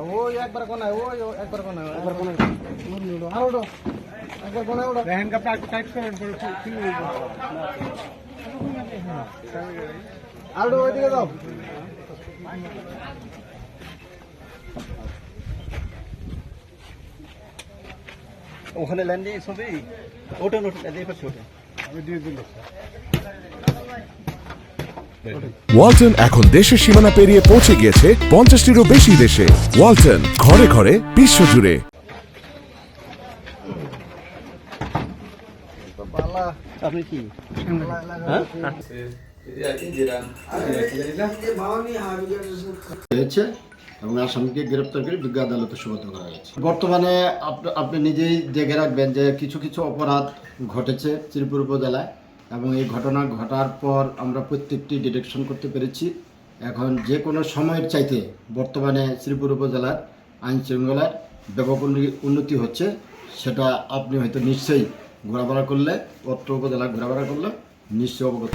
ওই একবার কোনায় ওই একবার কোনায় একবার কোনায়। আর ওটো একবার কোনায় ওটো হ্যান্ড কাপটা একটু টাইট করেন পরে খুলে আর ওটো ওইদিকে দাও ওখানে ল্যান্ডিং ছবি? ওঠেন ওঠেন এই পাশে ওঠেন। আমি দিয়ে দিল ওয়ালটন এখন দেশের সীমানা পেরিয়ে পৌঁছে গিয়েছে পঞ্চাশটিরও বেশি দেশে। ওয়ালটন, ঘরে ঘরে বিশ্বজুড়ে আপনি কি এবং আসামিকে গ্রেপ্তার করে বিজ্ঞ আদালতে সুবদ্ধ করা হয়েছে। বর্তমানে আপ- আপনি নিজেই দেখে রাখবেন যে কিছু কিছু অপরাধ ঘটেছে শ্রীপুর উপজেলায়। এবং এই ঘটনা ঘটার পর আমরা প্রত্যেকটি ডিটেকশন করতে পেরেছি এখন যে কোনো সময়ের চাইতে বর্তমানে শ্রীপুর উপজেলার আইন শৃঙ্খলার ব্যাপক উন্নতি- হচ্ছে, সেটা আপনি হয়তো নিশ্চয়ই ঘোরাফেরা করলে, অত্র উপজেলা ঘোরাফেরা করলে নিশ্চয়ই অবগত।